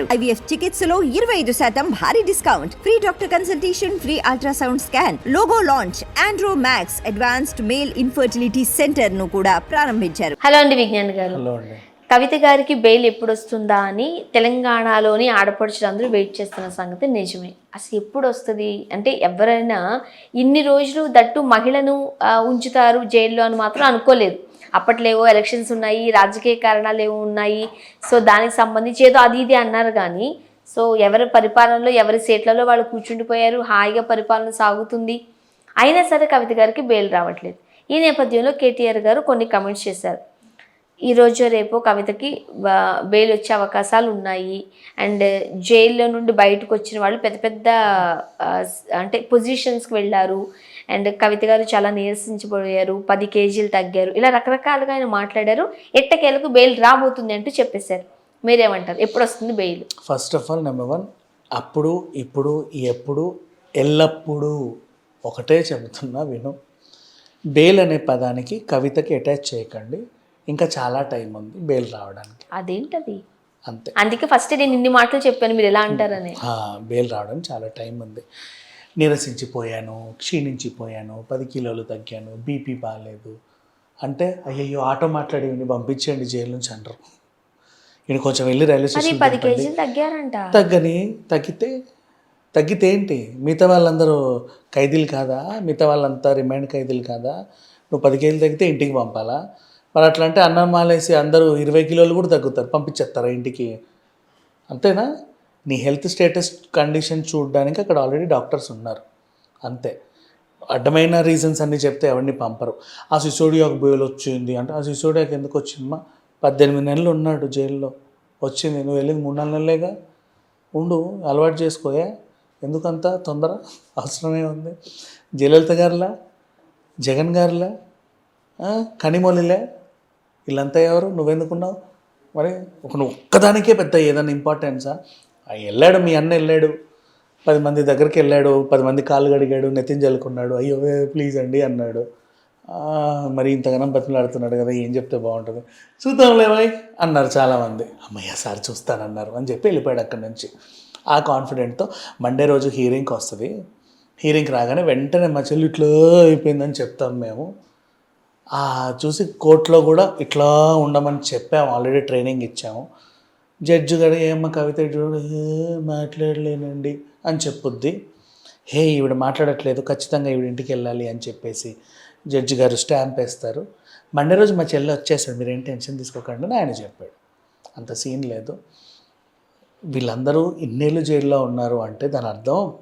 IVF చికిత్సలో ఇరవై ఐదు శాతం భారీ discount. Free doctor consultation free ultrasound scan logo launch Andro Max advanced male infertility సెంటర్ను కూడా ప్రారంభించారు. హలో అండి విజ్ఞాన్ గారు. కవిత గారికి బెయిల్ ఎప్పుడు వస్తుందా అని తెలంగాణలోని ఆడపడుచులందరూ వెయిట్ చేస్తున్న సంగతి నిజమే. అసలు ఎప్పుడు వస్తుంది అంటే ఎవరైనా ఇన్ని రోజులు దట్టు మహిళను ఉంచుతారు జైల్లో అని మాత్రం అనుకోలేదు. అప్పట్లో ఏవో ఎలక్షన్స్ ఉన్నాయి రాజకీయ కారణాలు ఏవో ఉన్నాయి. సో దానికి సంబంధించి ఏదో అది ఇది అన్నారు కానీ సో ఎవరి పరిపాలనలో ఎవరి సీట్లలో వాళ్ళు కూర్చుండిపోయారు హాయిగా పరిపాలన సాగుతుంది. అయినా సరే కవిత గారికి బెయిల్ రావట్లేదు. ఈ నేపథ్యంలో కేటీఆర్ గారు కొన్ని కమెంట్స్ చేశారు. ఈరోజు రేపు కవితకి బెయిల్ వచ్చే అవకాశాలు ఉన్నాయి. అండ్ జైల్లో నుండి బయటకు వచ్చిన వాళ్ళు పెద్ద పెద్ద అంటే పొజిషన్స్కి వెళ్ళారు. అండ్ కవిత గారు చాలా నీరసించిపోయారు. పది కేజీలు తగ్గారు. ఇలా రకరకాలుగా ఆయన మాట్లాడారు. ఎట్టకేలకు బెయిల్ రాబోతుంది అంటూ చెప్పేశారు. మీరేమంటారు? ఎప్పుడు వస్తుంది bail? First of all number one అప్పుడు ఇప్పుడు ఎప్పుడు ఎల్లప్పుడూ ఒకటే చెబుతున్నా విను. బెయిల్ అనే పదానికి కవితకి అటాచ్ చేయకండి. ఇంకా చాలా టైం ఉంది బేల్ రావడానికి. అదేంటది? అంతే. అందుకే ఫస్ట్ నేను ఇన్ని మాటలు చెప్పాను మీరు ఎలా అంటారని. ఆ, బేల్ రావడానికి చాలా టైం ఉంది. నీరసించిపోయాను క్షీణించిపోయాను పది కిలోలు తగ్గాను బీపీ బాగాలేదు అంటే అయ్యయ్యో ఆటో మాట్లాడి పంపించండి జైలు నుంచి అంటారు. ఈయన కొంచెం వెళ్ళి రైల్వే స్టేషన్ పది కేజీలు తగ్గారంట. తగ్గని తగ్గితే తగ్గితే ఏంటి? మిగతా వాళ్ళందరూ ఖైదీలు కాదా? మిగతా వాళ్ళంతా రిమైండ్ ఖైదీలు కాదా? నువ్వు పది కేజీలు తగ్గితే ఇంటికి పంపాలా? మరి అట్లా అంటే అన్నం మాలేసి అందరూ ఇరవై కిలోలు కూడా తగ్గుతారు పంపించేస్తారా ఇంటికి. అంతేనా? నీ హెల్త్ స్టేటస్ కండిషన్ చూడడానికి అక్కడ ఆల్రెడీ డాక్టర్స్ ఉన్నారు. అంతే. అడ్డమైన రీజన్స్ అన్నీ చెప్తే ఎవరిని పంపరు. ఆ సిసోడియాకు బోయలు వచ్చింది అంటే ఆ సిసోడియాకి ఎందుకు వచ్చిందమ్మా? పద్దెనిమిది నెలలు ఉన్నాడు జైల్లో. వచ్చింది. నువ్వు వెళ్ళింది మూడు నాలుగు నెలలేగా? ఉండు అలవాటు చేసుకోయా. ఎందుకంత తొందర? అవసరమే ఉంది. జయలలిత గారిలా? జగన్ గారిలా? కనిమొలిలే? వీళ్ళంతా ఎవరు? నువ్వెందుకున్నావు? మరి ఒక నువ్వు ఒక్కదానికే పెద్ద ఏదైనా ఇంపార్టెన్సా వెళ్ళాడు మీ అన్న వెళ్ళాడు పది మంది దగ్గరికి వెళ్ళాడు పది మంది కాళ్ళు గడిగాడు నెత్తిన చల్లుకున్నాడు అయ్యో ప్లీజ్ అండి అన్నాడు. మరి ఇంతగానం బతిమలాడుతున్నాడు కదా ఏం చెప్తే బాగుంటుంది? చూద్దాంలే బాయ్ అన్నారు చాలామంది. అమ్మయ్య సార్ చూస్తానన్నారు అని చెప్పి వెళ్ళిపోయాడు అక్కడి నుంచి. ఆ కాన్ఫిడెంట్తో మండే రోజు హీరింగ్కి వస్తుంది. హీరింగ్కి రాగానే వెంటనే మా చెల్లి ఇట్లా అయిపోయిందని చెప్తాం మేము. చూసి కోర్టులో కూడా ఇట్లా ఉండమని చెప్పాము ఆల్రెడీ ట్రైనింగ్ ఇచ్చాము. జడ్జి గారు ఏమ్మ కవిత చూడు మాట్లాడలేనండి అని చెప్పుద్ది. హే ఈవిడ మాట్లాడట్లేదు. ఖచ్చితంగా ఈవిడ ఇంటికి వెళ్ళాలి అని చెప్పేసి జడ్జి గారు స్టాంప్ వేస్తారు. మండే రోజు మా చెల్లి వచ్చేసాడు. మీరేం టెన్షన్ తీసుకోకండి అని ఆయన చెప్పాడు. అంత సీన్ లేదు. వీళ్ళందరూ ఇన్నేళ్ళు జైల్లో ఉన్నారు అంటే దాని అర్థం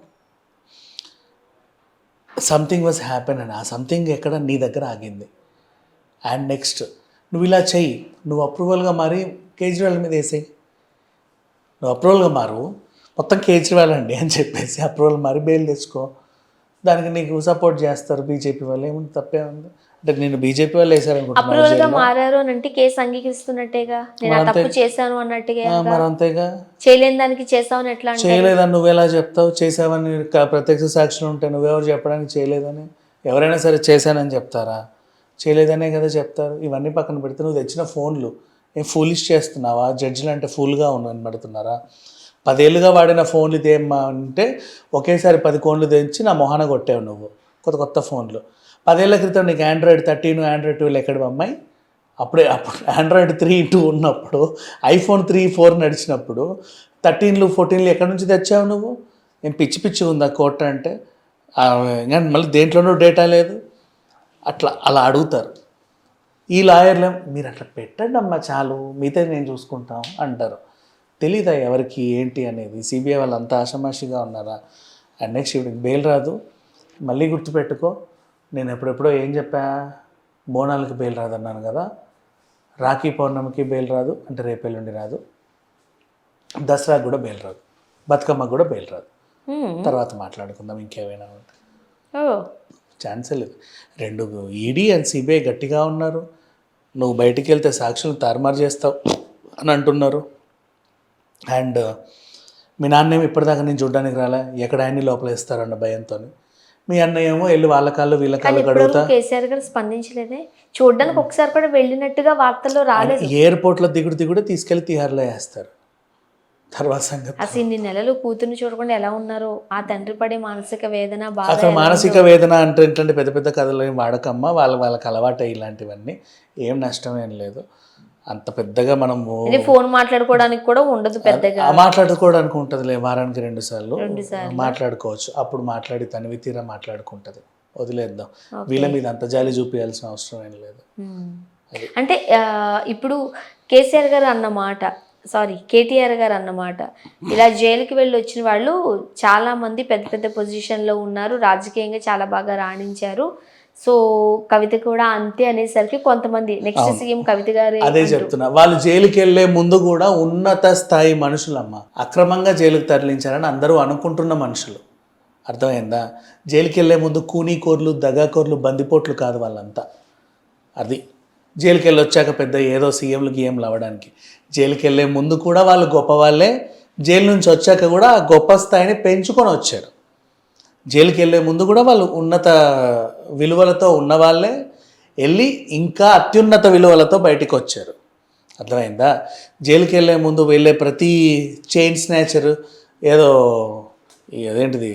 సంథింగ్ వాజ్ హ్యాపెన్ అని. ఆ సంథింగ్ ఎక్కడ నీ దగ్గర ఆగింది. అండ్ నెక్స్ట్ నువ్వు ఇలా చెయ్యి. నువ్వు అప్రూవల్గా మారి కేజ్రీవాల్ మీద వేసేయి. నువ్వు అప్రూవల్గా మారు. మొత్తం కేజ్రీవాల్ అండి అని చెప్పేసి అప్రూవల్ మారి బెయిల్ తెచ్చుకో. దానికి నీకు సపోర్ట్ చేస్తారు బీజేపీ వాళ్ళు. ఏముంది తప్పే ఉంది. అంటే నేను బీజేపీ వాళ్ళు వేసారనుకుంటున్నాను మారారు అని అంటే కేసు అంగీకరిస్తున్నట్టేగా? నేను తప్పు చేశాను అన్నట్టుగా మరి అంతేగా. చేయలేని దానికి ఎట్లా చేయలేదని నువ్వు ఎలా చెప్తావు? చేసావని ప్రత్యక్ష సాక్షులు ఉంటే నువ్వెవరు చెప్పడానికి చేయలేదని? ఎవరైనా సరే చేశానని చెప్తారా? చేయలేదనే కదా చెప్తారు. ఇవన్నీ పక్కన పెడితే నువ్వు తెచ్చిన ఫోన్లు. ఏం ఫూలిష్ చేస్తున్నావా? జడ్జిలు అంటే ఫుల్గా ఉన్నాను పడుతున్నారా పదేళ్ళుగా వాడిన ఫోన్లు ఇదేమ్మా అంటే ఒకేసారి పది కోన్లు తెచ్చి నా మొహాన కొట్టావు నువ్వు. కొత్త కొత్త ఫోన్లు. పదేళ్ళ క్రితం నీకు ఆండ్రాయిడ్ థర్టీన్ ఆండ్రాయిడ్ ట్వెల్వ్ ఎక్కడ అమ్మాయి అప్పుడే అప్పుడు ఆండ్రాయిడ్ త్రీ టూ ఉన్నప్పుడు ఐఫోన్ త్రీ ఫోర్ నడిచినప్పుడు థర్టీన్లు ఫోర్టీన్లు ఎక్కడి నుంచి తెచ్చావు నువ్వు? ఏం పిచ్చి పిచ్చి ఉందా కోట అంటే? ఇంకా మళ్ళీ దేంట్లోనూ డేటా లేదు. అట్లా అలా అడుగుతారు. ఈ లాయర్లు మీరు అట్లా పెట్టండి అమ్మా చాలు మిగతా నేను చూసుకుంటాం అంటారు. తెలీదా ఎవరికి ఏంటి అనేది? సిబిఐ వాళ్ళు అంత ఆషమాషిగా ఉన్నారా? అండ్ నెక్స్ట్ ఇప్పుడు బెయిల్ రాదు. మళ్ళీ గుర్తుపెట్టుకో నేను ఎప్పుడెప్పుడో ఏం చెప్పా? బోనాలకి బెయిల్ రాదన్నాను కదా. రాఖీ పౌర్ణమికి బెయిల్ రాదు అంటే రేపెల్లుండి రాదు. దసరాకు కూడా బెయిల్ రాదు. బతుకమ్మకు కూడా బెయిల్ రాదు. తర్వాత మాట్లాడుకుందాం ఇంకేమైనా ఉంటే. ఛాన్సే లేదు. రెండు ఈడీ అండ్ సిబిఐ గట్టిగా ఉన్నారు. నువ్వు బయటికి వెళ్తే సాక్షులు తారుమారు చేస్తావు అని అంటున్నారు. అండ్ మీ నాన్నేమో ఇప్పటిదాకా నేను చూడడానికి రాలే. ఎక్కడ ఆయన్ని లోపల వేస్తారన్న భయంతో మీ అన్నయ్య ఏమో వెళ్ళి వాళ్ళ కాళ్ళు వీళ్ళ కాళ్ళు కడుగుతా. కేసీఆర్ గారు స్పందించలేదే. చూడడానికి ఒకసారి కూడా వెళ్ళినట్టుగా వార్తల్లో రాలేదు. ఎయిర్పోర్ట్లో దిగుడు దిగుడు తీసుకెళ్ళి తిహార్లో వేస్తారు. తర్వాత సంగతి. అసలు ఇన్ని నెలలు కూతుర్ని చూడకుండా ఎలా ఉన్నారో? ఆ తండ్రి పడే మానసిక వేదన బాధ మానసిక. వేదన అంటే ఏంటంటే పెద్ద పెద్ద కథలు ఏం వాడకమ్మా? వాళ్ళ వాళ్ళకి అలవాటే ఇలాంటివన్నీ. ఏం నష్టం ఏం లేదు. అంత పెద్దగా మనము ఫోన్ మాట్లాడుకోవడానికి కూడా ఉండదు పెద్దగా. మాట్లాడుకోవడానికి ఉంటుందిలే వారానికి రెండు సార్లు. మాట్లాడుకోవచ్చు. అప్పుడు మాట్లాడి తనివి తీరా మాట్లాడుకుంటది. వదిలేద్దాం. వీళ్ళ మీద అంత జాలి చూపించాల్సిన అవసరం ఏం లేదు. అంటే ఇప్పుడు కేసీఆర్ గారు అన్నమాట సారీ కేటీఆర్ గారు అన్నమాట ఇలా జైలుకి వెళ్ళి వచ్చిన వాళ్ళు చాలా మంది పెద్ద పెద్ద పొజిషన్లో ఉన్నారు. రాజకీయంగా చాలా బాగా రాణించారు. సో కవిత కూడా అంతే అనేసరికి కొంతమంది నెక్స్ట్ సీఎం కవిత గారే అదే. చెప్తున్నా వాళ్ళు జైలుకి వెళ్ళే ముందు కూడా ఉన్నత స్థాయి మనుషులమ్మ అక్రమంగా జైలుకి తరలించారని అందరూ అనుకుంటున్న మనుషులు. అర్థమైందా? జైలుకి వెళ్ళే ముందు కూనీకోర్లు దగాకోర్లు బందిపోట్లు కాదు వాళ్ళంతా. అది జైలుకి వెళ్ళి వచ్చాక పెద్ద ఏదో సీఎంలు గీఎంలు అవ్వడానికి. జైలుకి వెళ్ళే ముందు కూడా వాళ్ళు గొప్ప వాళ్ళే జైలు నుంచి వచ్చాక కూడా గొప్ప స్థాయిని పెంచుకొని వచ్చారు. జైలుకి వెళ్ళే ముందు కూడా వాళ్ళు ఉన్నత విలువలతో ఉన్నవాళ్ళే వెళ్ళి ఇంకా అత్యున్నత విలువలతో బయటికి వచ్చారు. అర్థమైందా? జైలుకి వెళ్ళే ముందు వెళ్ళే ప్రతి చైన్ స్నాచర్ ఏదో అదేంటిది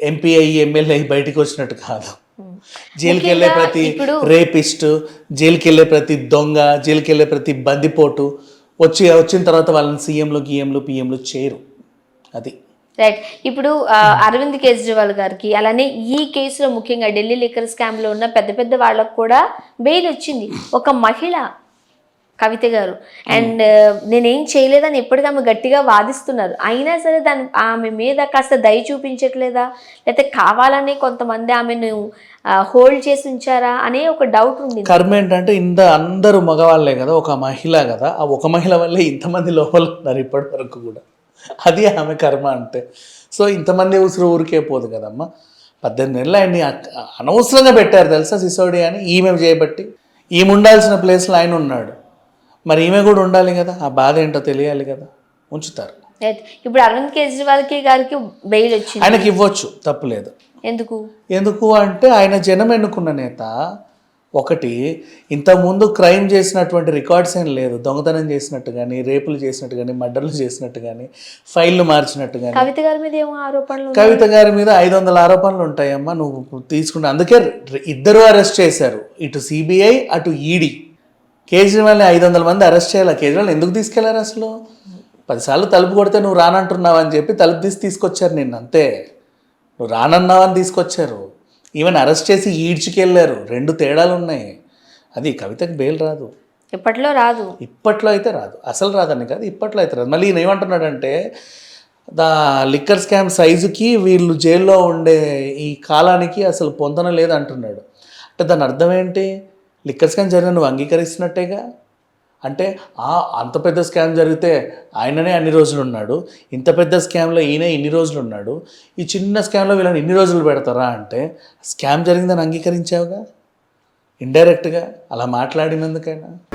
ఎంపీ అయ్యి ఎమ్మెల్యే అయ్యి బయటికి వచ్చినట్టు కాదు. జైలుకి వెళ్ళే ప్రతి రేపిస్ట్ జైలుకి వెళ్ళే ప్రతి దొంగ జైలుకి వెళ్ళే ప్రతి బందిపోటు వచ్చి వచ్చిన తర్వాత వాళ్ళని సీఎంలు గీఎంలు పిఎంలు చేయరు. అది. రైట్. ఇప్పుడు అరవింద్ కేజ్రీవాల్ గారికి అలానే ఈ కేసులో ముఖ్యంగా ఢిల్లీ లిక్కర్ స్కామ్లో ఉన్న పెద్ద పెద్ద వాళ్ళకు కూడా బెయిల్ వచ్చింది ఒక మహిళ కవిత గారు. అండ్ నేనేం చేయలేదని ఎప్పటికీ ఆమె గట్టిగా వాదిస్తున్నారు. అయినా సరే దాని ఆమె మీద కాస్త దయ చూపించట్లేదా? లేకపోతే కావాలని కొంతమంది ఆమెను హోల్డ్ చేసి ఉంచారా అనే ఒక డౌట్ ఉంది. కర్మ ఏంటంటే ఇంత అందరూ మగవాళ్ళే కదా ఒక మహిళ కదా ఆ ఒక మహిళ వల్లే ఇంతమంది లోపల ఉన్నారు ఇప్పటి వరకు కూడా. అది ఆమె కర్మ అంటే. సో ఇంతమంది ఉసురు ఊరికే పోదు కదమ్మా. పద్దెనిమిది నెలలు ఆయన్ని అనవసరంగా పెట్టారు తెలుసా సిసోడి అని ఈమె చేయబట్టి. ఈమె ఉండాల్సిన ప్లేస్లో ఆయన ఉన్నాడు. మరి ఈమె కూడా ఉండాలి కదా? ఆ బాధ ఏంటో తెలియాలి కదా? ఉంచుతారు. ఇప్పుడు అరవింద్ కేజ్రీవాల్కి గారికి బెయిల్ వచ్చింది. ఆయనకి ఇవ్వచ్చు తప్పులేదు ఎందుకు? ఎందుకు అంటే ఆయన జనం ఎన్నుకున్న నేత ఒకటి ఇంతకుముందు క్రైమ్ చేసినటువంటి రికార్డ్స్ ఏం లేదు. దొంగతనం చేసినట్టు కానీ రేపులు చేసినట్టు కానీ మర్డర్లు చేసినట్టు కానీ ఫైళ్ళు మార్చినట్టు కానీ కవిత గారి మీద ఏమో ఆరోపణలు. కవిత గారి మీద ఐదు వందల ఆరోపణలు ఉంటాయమ్మా. నువ్వు తీసుకుంటే అందుకే ఇద్దరు అరెస్ట్ చేశారు. ఇటు సిబిఐ అటు ఈడీ. కేజ్రీవాల్ని ఐదు వందల మంది అరెస్ట్ చేయాలి? కేజ్రీవాల్ ఎందుకు తీసుకెళ్ళారు అసలు? పదిసార్లు తలుపు కొడితే నువ్వు రానంటున్నావు అని చెప్పి తలుపు తీసి తీసుకొచ్చారు నిన్ను అంతే. నువ్వు రానన్నావని తీసుకొచ్చారు. ఈవెన్ అరెస్ట్ చేసి ఈడ్చుకెళ్ళారు రెండు తేడాలు ఉన్నాయి. అది కవితకి బెయిల్ రాదు. ఇప్పట్లో రాదు. ఇప్పట్లో అయితే రాదు. అసలు రాదని కాదు ఇప్పట్లో అయితే రాదు. మళ్ళీ ఈయన ఏమంటున్నాడంటే దా లిక్కర్ స్కామ్ సైజుకి వీళ్ళు జైల్లో ఉండే ఈ కాలానికి అసలు పొందన లేదు అంటున్నాడు అంటే దాని అర్థం ఏంటి? లిక్కర్ స్కామ్ జరిగిన నువ్వు అంగీకరిస్తున్నట్టేగా? అంటే ఆ అంత పెద్ద స్కామ్ జరిగితే ఆయననే అన్ని రోజులు ఉన్నాడు. ఇంత పెద్ద స్కామ్లో ఈయన ఇన్ని రోజులు ఉన్నాడు. ఈ చిన్న స్కామ్లో వీళ్ళని ఇన్ని రోజులు పెడతారా అంటే స్కామ్ జరిగిందని అంగీకరించావుగా? ఇండైరెక్ట్గా అలా మాట్లాడినందుకైనా?